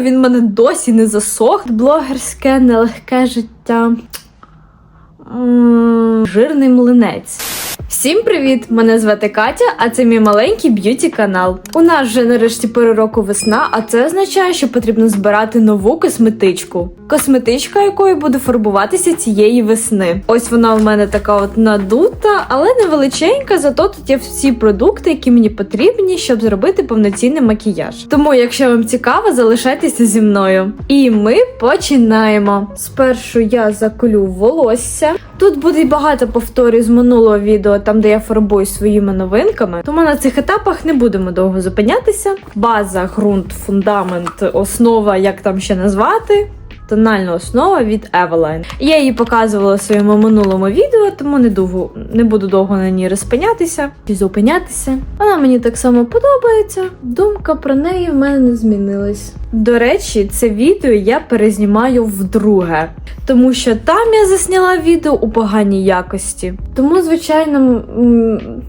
він в мене досі не засох. Блогерське нелегке життя. Жирний млинець. Всім привіт! Мене звати Катя, а це мій маленький б'юті канал. У нас вже нарешті пори року весна, а це означає, що потрібно збирати нову косметичку. Косметичка, якою буде фарбуватися цієї весни. Ось вона в мене така от надута, але не величенька, зато тут є всі продукти, які мені потрібні, щоб зробити повноцінний макіяж. Тому, якщо вам цікаво, залишайтеся зі мною. І ми починаємо. Спершу я заколю волосся. Тут буде багато повторів з минулого відео, там де я фарбую своїми новинками. Тому на цих етапах не будемо довго зупинятися. База, ґрунт, фундамент, основа, як там ще назвати. Тональна основа від Eveline. Я її показувала в своєму минулому відео, тому не довго не буду довго на ній розпинятися чи зупинятися. Вона мені так само подобається. Думка про неї в мене не змінилась. До речі, це відео я перезнімаю вдруге, тому що там я засняла відео у поганій якості. Тому, звичайно,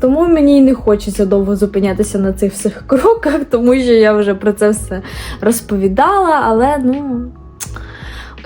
тому мені й не хочеться довго зупинятися на цих всіх кроках, тому що я вже про це все розповідала, але ну.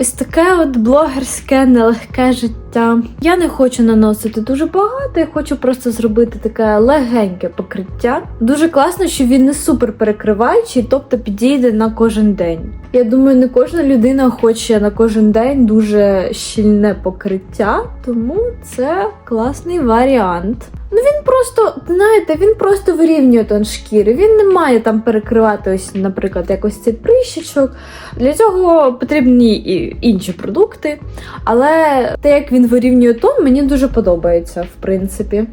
Ось таке от блогерське нелегке життя. Я не хочу наносити дуже багато, я хочу просто зробити таке легеньке покриття. Дуже класно, що він не супер перекриваючий, тобто підійде на кожен день. Я думаю, не кожна людина хоче на кожен день дуже щільне покриття, тому це класний варіант. Ну він просто, знаєте, він просто вирівнює тон шкіри. Він не має там перекривати ось, наприклад, якось цей прищечок. Для цього потрібні і інші продукти. Але те, як він вирівнює тон, мені дуже подобається, в принципі.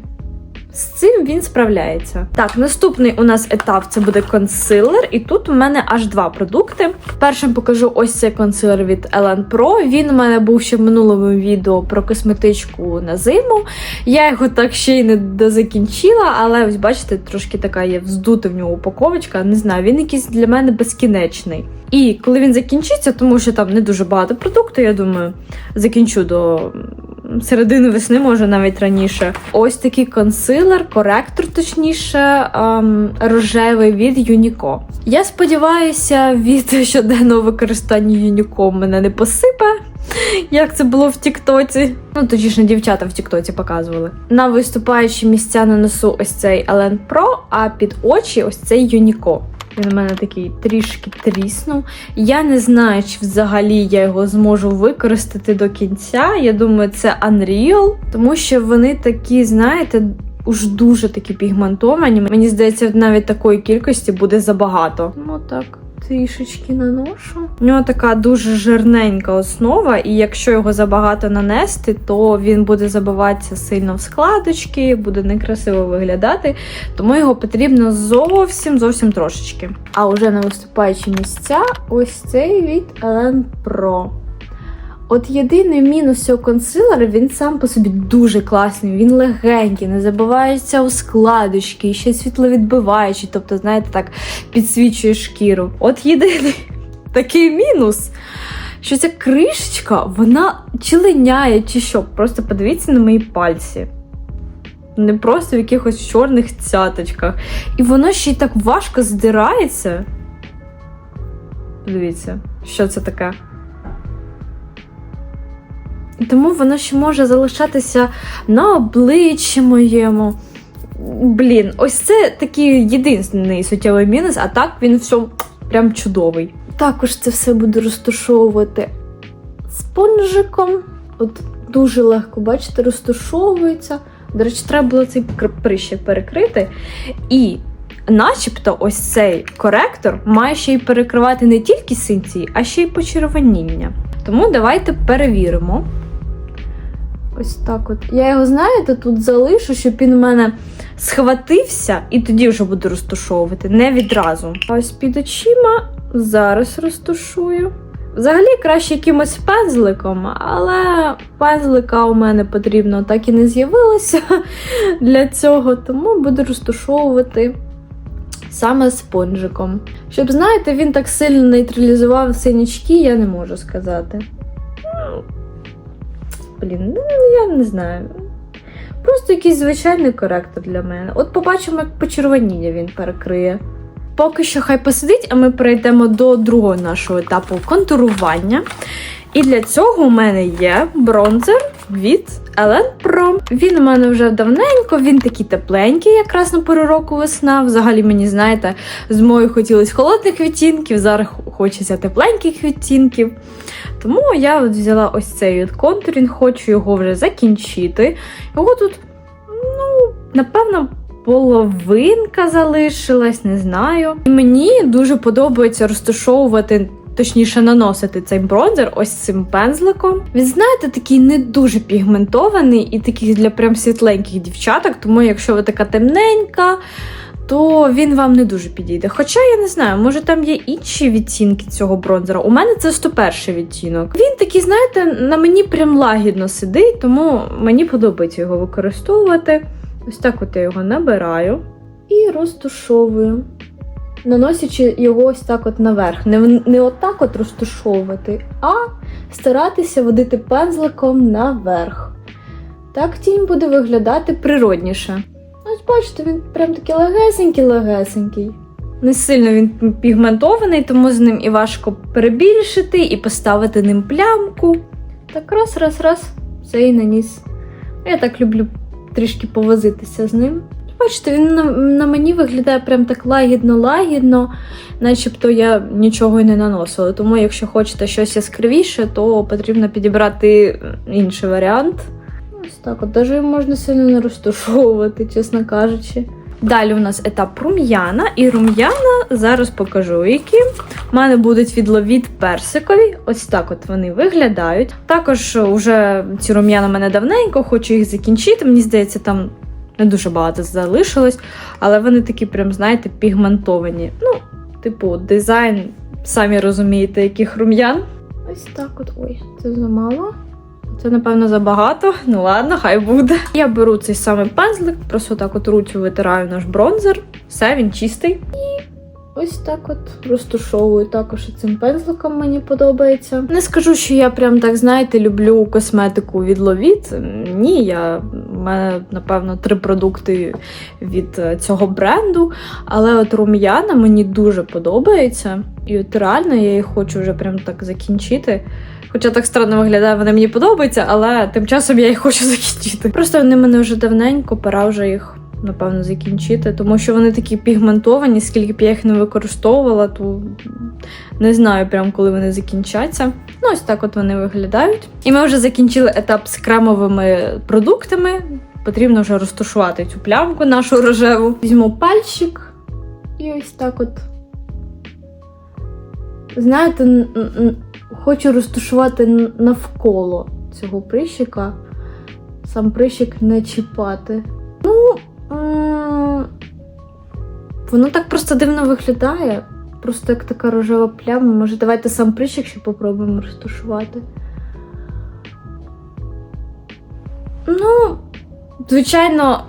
З цим він справляється. Так, наступний у нас етап це буде консилер, і тут у мене аж два продукти. Першим покажу ось цей консилер від Ellen Pro. Він у мене був ще в минулому відео про косметичку на зиму. Я його так ще й не дозакінчила, але ось бачите, трошки така є вздута в нього упаковочка. Не знаю, він якийсь для мене безкінечний. І коли він закінчиться, тому що там не дуже багато продукту, я думаю, закінчу до середини весни, може навіть раніше. Ось такий консилер, коректор, точніше, ем, рожевий від Юніко. Я сподіваюся, від щоденного використання Юніко мене не посипе. Як це було в Тіктоці? Ну, точніше, дівчата в Тіктоці показували. На виступаючі місця нанесу ось цей Elen Pro, а під очі ось цей Юніко. Він у мене такий трішки тріснув. Я не знаю, чи взагалі я його зможу використати до кінця. Я думаю, це Unreal, тому що вони такі, знаєте, уж дуже такі пігментовані. Мені здається, навіть такої кількості буде забагато. Ну так. Трішечки наношу. У нього така дуже жирненька основа, і якщо його забагато нанести, то він буде забиватися сильно в складочки, буде некрасиво виглядати. Тому його потрібно зовсім зовсім трошечки. А вже на виступаючі місця ось цей від Елен Pro. От єдиний мінус цього консилера, він сам по собі дуже класний, він легенький, не забивається у складочки, ще світловідбиваючий, тобто, знаєте, так підсвічує шкіру. От єдиний такий мінус, що ця кришечка, вона чи линяє, чи що. Просто подивіться на мої пальці. Не просто в якихось чорних цяточках. І воно ще й так важко здирається. Дивіться, що це таке. Тому воно ще може залишатися на обличчі моєму. Блін, ось це такий єдиний суттєвий мінус, а так він все прям чудовий. Також це все буду розташовувати спонжиком. От дуже легко, бачите, розташовується. До речі, треба було цей прищик перекрити. І начебто ось цей коректор має ще й перекривати не тільки синці, а ще й почервоніння. Тому давайте перевіримо. Ось так от. Я його, знаєте, тут залишу, щоб він у мене схватився, і тоді вже буду розташовувати, не відразу. Ось під очима зараз розташую. Взагалі краще якимось пензликом, але пензлика у мене потрібно так і не з'явилося для цього, тому буду розташовувати саме спонжиком. Щоб, знаєте, він так сильно нейтралізував синячки, я не можу сказати. Блін, ну я не знаю. Просто якийсь звичайний коректор для мене. От побачимо, як почервоніння він перекриє. Поки що хай посидить, а ми перейдемо до другого нашого етапу контурування. І для цього у мене є бронзер від Ellen Pro. Він у мене вже давненько, він такий тепленький, якраз на пору року весна. Взагалі, мені знаєте, зимою хотілося холодних відтінків, зараз хочеться тепленьких відтінків. Тому я от взяла ось цей контурінг, хочу його вже закінчити. Його тут, ну, напевно, половинка залишилась, не знаю. І мені дуже подобається розташовувати. Точніше, наносити цей бронзер ось цим пензликом. Він, знаєте, такий не дуже пігментований і такий для прям світленьких дівчаток. Тому, якщо ви така темненька, то він вам не дуже підійде. Хоча я не знаю, може там є інші відтінки цього бронзера. У мене це 101 відтінок. Він такий, знаєте, на мені прям лагідно сидить, тому мені подобається його використовувати. Ось так от я його набираю і розтушовую. Наносячи його ось так от наверх. Не, не отак от розтушовувати, а старатися водити пензликом наверх. Так тінь буде виглядати природніше. Ось бачите, він прям такий легесенький-легесенький. Не сильно він пігментований, тому з ним і важко перебільшити, і поставити ним плямку. Так раз, раз, раз, все і наніс. Я так люблю трішки повозитися з ним. Бачите, він на, на мені виглядає прям так лагідно-лагідно, начебто я нічого й не наносила. Тому, якщо хочете щось яскравіше, то потрібно підібрати інший варіант. Ось так, от даже можна сильно не розташовувати, чесно кажучи. Далі у нас етап рум'яна, і рум'яна зараз покажу, які. У мене будуть відловід персикові. Ось так от вони виглядають. Також вже ці рум'яна мене давненько, хочу їх закінчити. Мені здається, там не дуже багато залишилось, але вони такі, прям, знаєте, пігментовані. Ну, типу, дизайн, самі розумієте, яких рум'ян. Ось так от. Ой, це замало. Це, напевно, забагато. Ну ладно, хай буде. Я беру цей самий пензлик, просто так от руцю витираю наш бронзер. Все, він чистий. І ось так от розтушовую також цим пензликом мені подобається. Не скажу, що я прям так, знаєте, люблю косметику від Ловіт. Ні, я мене, напевно, три продукти від е, цього бренду. Але от рум'яна мені дуже подобається. І от реально я їх хочу вже прям так закінчити. Хоча так странно виглядає, вони мені подобаються, але тим часом я їх хочу закінчити. Просто вони мене вже давненько, пора вже їх, напевно, закінчити, тому що вони такі пігментовані, скільки б я їх не використовувала, то не знаю прям коли вони закінчаться. Ну, ось так от вони виглядають. І ми вже закінчили етап з кремовими продуктами. Потрібно вже розташувати цю плямку нашу рожеву. Візьму пальчик і ось так от. Знаєте, хочу розташувати навколо цього прищика. Сам прищик не чіпати. Воно так просто дивно виглядає. Просто як така рожева пляма. Може, давайте сам прищик ще попробуємо розташувати. Ну, звичайно,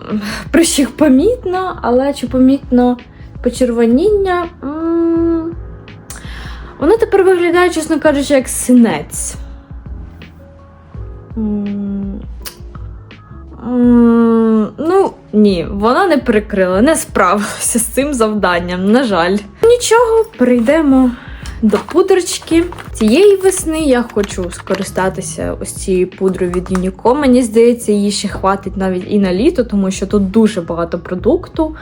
прищик помітно, але чи помітно почервоніння? Воно тепер виглядає, чесно кажучи, як синець. М, м, Ну, ні, вона не прикрила, не справилася з цим завданням, на жаль. Нічого, перейдемо до пудрочки. Цієї весни я хочу скористатися ось цією пудрою від Unico. Мені здається, її ще хватить навіть і на літо, тому що тут дуже багато продукту.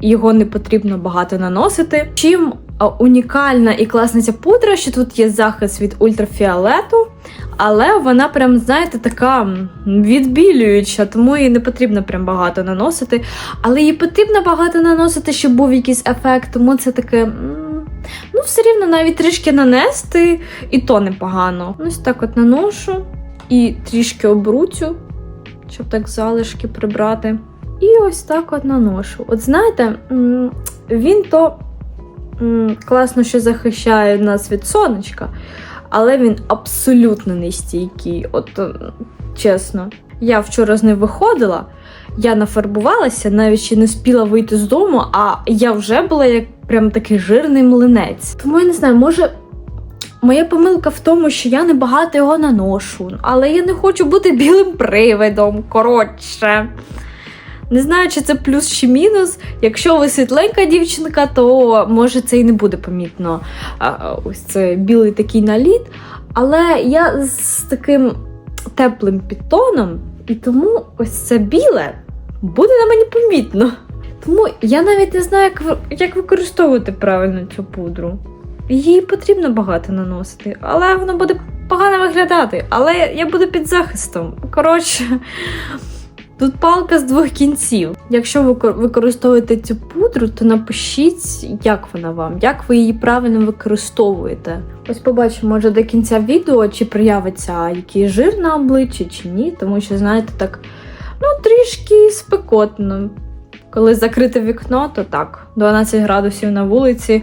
Його не потрібно багато наносити. Чим унікальна і класна ця пудра, що тут є захист від ультрафіолету, але вона прям, знаєте, така відбілююча, тому її не потрібно прям багато наносити. Але її потрібно багато наносити, щоб був якийсь ефект, тому це таке. Ну, все рівно навіть трішки нанести, і то непогано. Ось так от наношу і трішки обруцю, щоб так залишки прибрати. І ось так от наношу. От знаєте, він то класно, що захищає нас від сонечка, але він абсолютно не стійкий. От чесно, я вчора з ним виходила. Я нафарбувалася, навіть ще не спіла вийти з дому, а я вже була як прям такий жирний млинець. Тому я не знаю, може. Моя помилка в тому, що я небагато його наношу, але я не хочу бути білим привидом. Коротше. Не знаю, чи це плюс чи мінус. Якщо ви світленька дівчинка, то може це і не буде помітно. Ось це білий такий наліт. Але я з таким теплим підтоном, і тому ось це біле буде на мені помітно. Тому я навіть не знаю, як, як використовувати правильно цю пудру. Її потрібно багато наносити, але воно буде погано виглядати. Але я буду під захистом. Коротше, тут палка з двох кінців. Якщо ви кор- використовуєте цю пудру, то напишіть, як вона вам, як ви її правильно використовуєте. Ось побачимо, може до кінця відео, чи проявиться який жир на обличчі, чи ні, тому що, знаєте, так, ну, трішки спекотно. Коли закрите вікно, то так, 12 градусів на вулиці.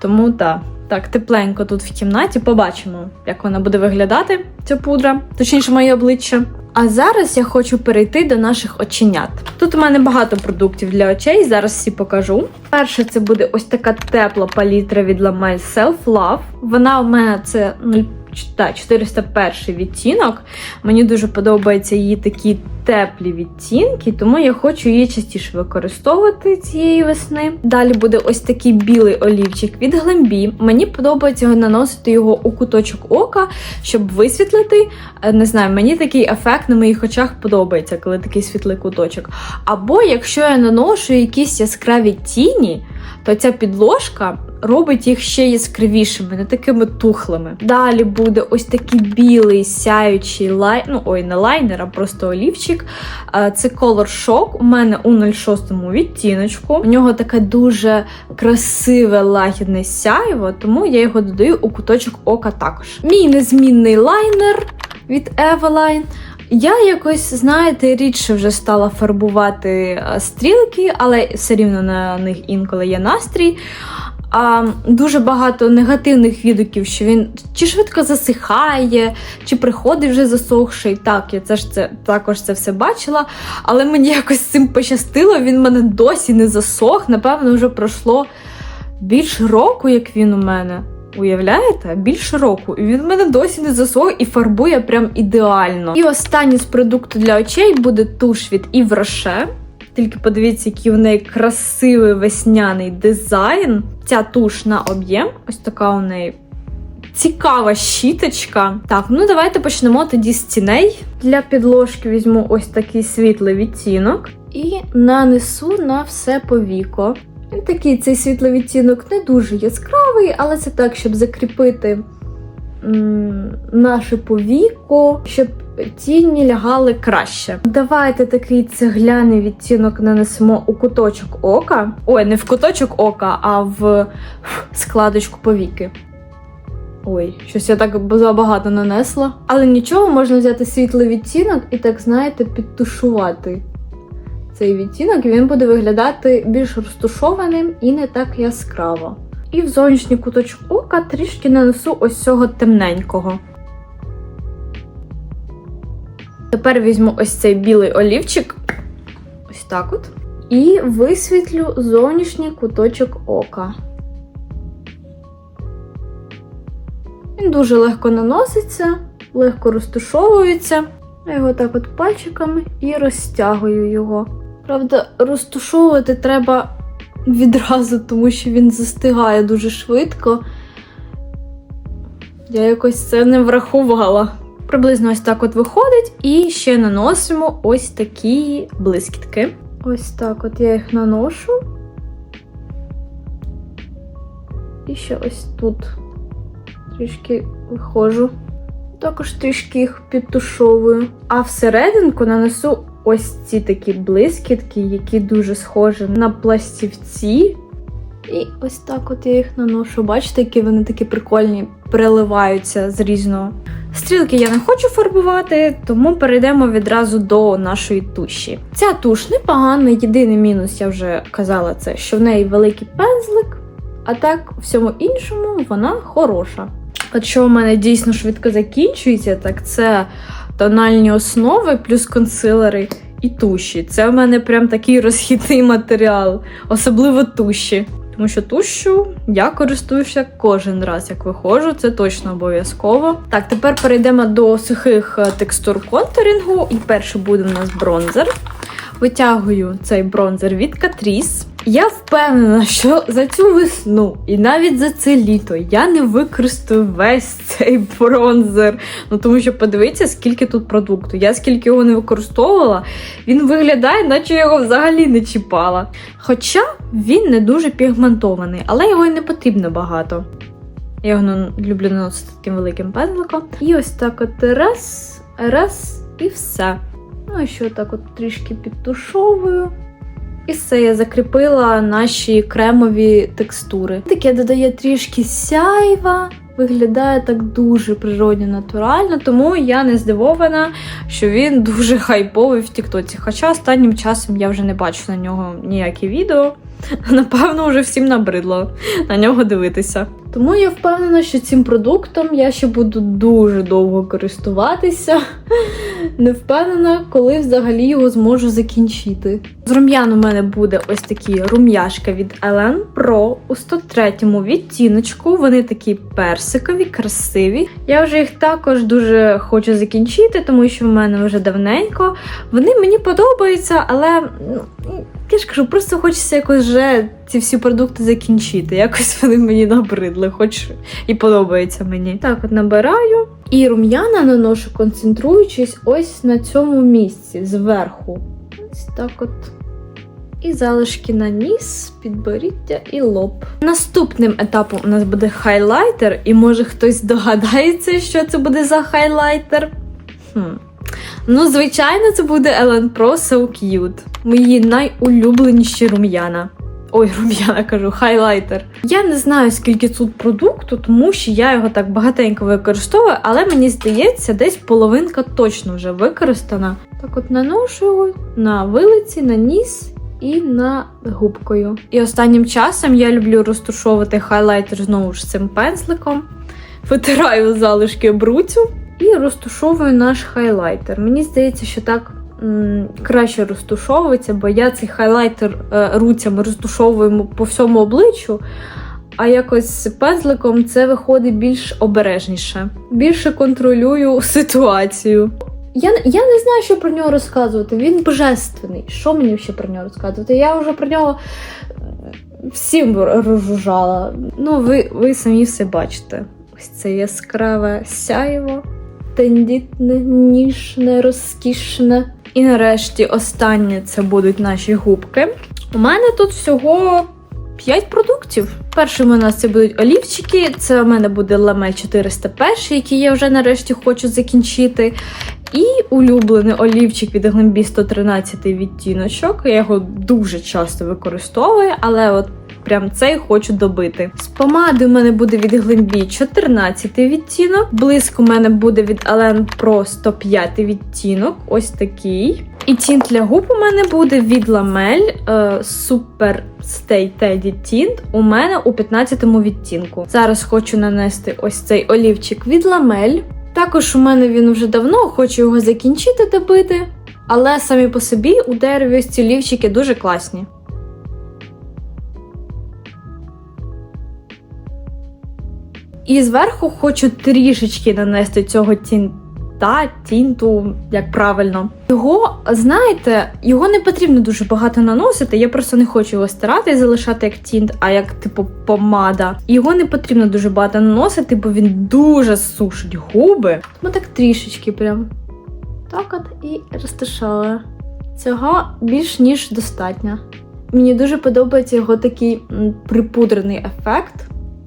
Тому так, так, тепленько тут в кімнаті. Побачимо, як вона буде виглядати, ця пудра, точніше, моє обличчя. А зараз я хочу перейти до наших оченят. Тут у мене багато продуктів для очей, зараз всі покажу. Перше, це буде ось така тепла палітра від La Self Love. Вона у мене це 0, та, 401 відтінок. Мені дуже подобаються її такі теплі відтінки, тому я хочу її частіше використовувати цієї весни. Далі буде ось такий білий олівчик від Глембі. Мені подобається наносити його у куточок ока, щоб висвітлити. Е, Не знаю, мені такий ефект на моїх очах подобається, коли такий світлий куточок. Або якщо я наношу якісь яскраві тіні, то ця підложка робить їх ще яскравішими, не такими тухлими. Далі буде ось такий білий сяючий лай... ну ой, не лайнер, а просто олівчик. Це Color Shock. У мене у 06 відтіночку. У нього таке дуже красиве лагідне сяйво, тому я його додаю у куточок ока також. Мій незмінний лайнер від Eveline. Я якось, знаєте, рідше вже стала фарбувати стрілки, але все рівно на них інколи є настрій. А, дуже багато негативних відгуків, що він чи швидко засихає, чи приходить вже засохший. Так, я це ж це також це все бачила. Але мені якось цим пощастило. Він мене досі не засох. Напевно, вже пройшло більше року, як він у мене. Уявляєте? Більше року. І він в мене досі не засох і фарбує прям ідеально. І останній з продукту для очей буде туш від Rocher. Тільки подивіться, який в неї красивий весняний дизайн. Ця туш на об'єм. Ось така у неї цікава щіточка. Так, ну давайте почнемо тоді з ціней. Для підложки візьму ось такий світлий відтінок і нанесу на все повіко. Такий цей світлий відтінок не дуже яскравий, але це так, щоб закріпити наше повіко, щоб тіні лягали краще. Давайте такий цегляний відтінок нанесемо у куточок ока. Ой, не в куточок ока, а в складочку повіки. Ой, щось я так забагато нанесла. Але нічого, можна взяти світлий відтінок і так, знаєте, підтушувати цей відтінок, і він буде виглядати більш розтушованим і не так яскраво. І в зовнішній куточок ока трішки нанесу ось цього темненького. Тепер візьму ось цей білий олівчик, ось так от, і висвітлю зовнішній куточок ока. Він дуже легко наноситься, легко розтушовується. Я його так от пальчиками і розтягую його. Правда, розтушовувати треба відразу, тому що він застигає дуже швидко. Я якось це не врахувала. Приблизно ось так от виходить, і ще наносимо ось такі блискітки. Ось так от я їх наношу. І ще ось тут трішки виходжу. Також трішки їх підтушовую. А всерединку нанесу ось ці такі блискітки, які дуже схожі на пластівці. І ось так от я їх наношу. Бачите, які вони такі прикольні, переливаються з різного. Стрілки я не хочу фарбувати, тому перейдемо відразу до нашої туші. Ця туш непогана, єдиний мінус, я вже казала це, що в неї великий пензлик, а так, всьому іншому вона хороша. От що у мене дійсно швидко закінчується, так це тональні основи плюс консилери і туші. Це у мене прям такий розхідний матеріал, особливо туші. Тому що тушу я користуюся кожен раз, як виходжу, це точно обов'язково. Так, тепер перейдемо до сухих е, текстур контурингу. І перший буде у нас бронзер. Витягую цей бронзер від Catrice. Я впевнена, що за цю весну і навіть за це літо я не використаю весь цей бронзер. Ну тому що подивіться, скільки тут продукту. Я скільки його не використовувала, він виглядає, наче його взагалі не чіпала. Хоча він не дуже пігментований, але його і не потрібно багато. Я його ну, люблю наносити таким великим пензликом. І ось так от раз, раз і все. Ну і ще так от трішки підтушовую. І все, я закріпила наші кремові текстури. Таке додає трішки сяйва, виглядає так дуже природньо натурально, тому я не здивована, що він дуже хайповий в Тіктоці. Хоча останнім часом я вже не бачу на нього ніякі відео. Напевно, вже всім набридло на нього дивитися. Тому я впевнена, що цим продуктом я ще буду дуже довго користуватися. Не впевнена, коли взагалі його зможу закінчити. З рум'ян у мене буде ось такі рум'яшка від Ellen Pro у 103 відтіночку. Вони такі персикові, красиві. Я вже їх також дуже хочу закінчити, тому що в мене вже давненько. Вони мені подобаються, але ну, я ж кажу, просто хочеться якось вже ці всі продукти закінчити. Якось вони мені набридли, хоч і подобається мені. Так, от набираю. І рум'яна наношу, концентруючись ось на цьому місці зверху. Ось так от. І залишки на ніс, підборіддя і лоб. Наступним етапом у нас буде хайлайтер, і може хтось догадається, що це буде за хайлайтер. Хм. Ну, звичайно, це буде Ellen Pro So Cute. Мої найулюбленіші рум'яна. Ой, рум'яна кажу, хайлайтер. Я не знаю, скільки тут продукту, тому що я його так багатенько використовую, але мені здається, десь половинка точно вже використана. Так от наношу на вилиці, на ніс і на губкою. І останнім часом я люблю розтушовувати хайлайтер знову ж цим пензликом. Витираю залишки бруцю і розтушовую наш хайлайтер. Мені здається, що так краще розтушовується, бо я цей хайлайтер е, руцями розтушовую по всьому обличчю. А якось з пензликом це виходить більш обережніше. Більше контролюю ситуацію. Я, я не знаю, що про нього розказувати. Він божественний. Що мені ще про нього розказувати? Я вже про нього всім розжужала. Ну, ви, ви самі все бачите. Ось це яскраве сяйво, тендітне, ніжне, розкішне. І нарешті останнє це будуть наші губки. У мене тут всього 5 продуктів. Першим у нас це будуть олівчики. Це у мене буде ламель 401, який я вже нарешті хочу закінчити. І улюблений олівчик від Глембі 113 відтіночок. Я його дуже часто використовую, але от прям цей хочу добити. З помади у мене буде від Глембі 14 відтінок. Блиск у мене буде від Alen Pro 105 відтінок. Ось такий. І тінт для губ у мене буде від Ламель Super Stay Teddy Tint у мене у 15-му відтінку. Зараз хочу нанести ось цей олівчик від Ламель. Також у мене він вже давно, хочу його закінчити добити. Але самі по собі у дереві ці лівчики дуже класні. І зверху хочу трішечки нанести цього тінта, тінту, як правильно. Його, знаєте, його не потрібно дуже багато наносити. Я просто не хочу його стирати і залишати як тінт, а як типу помада. Його не потрібно дуже багато наносити, бо він дуже сушить губи. Тому так трішечки прям. Так от і розташовую. Цього більш ніж достатньо. Мені дуже подобається його такий припудрений ефект.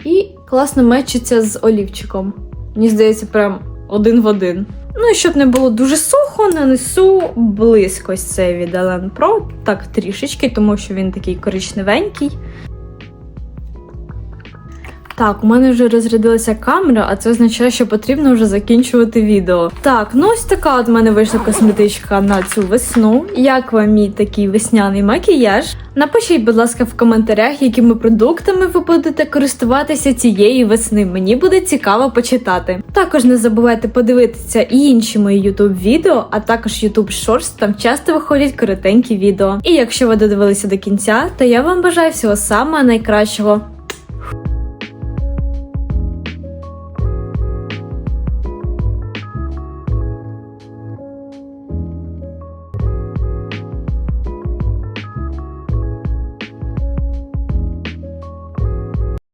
І класно мечиться з олівчиком. Мені здається, прям один в один. Ну і щоб не було дуже сухо, нанесу близько цей від Ellen Pro, так трішечки, тому що він такий коричневенький. Так, у мене вже розрядилася камера, а це означає, що потрібно вже закінчувати відео. Так, ну ось така от мене вийшла косметичка на цю весну. Як вам мій такий весняний макіяж? Напишіть, будь ласка, в коментарях, якими продуктами ви будете користуватися цієї весни. Мені буде цікаво почитати. Також не забувайте подивитися і інші мої YouTube відео, а також YouTube Shorts, там часто виходять коротенькі відео. І якщо ви додивилися до кінця, то я вам бажаю всього самого найкращого.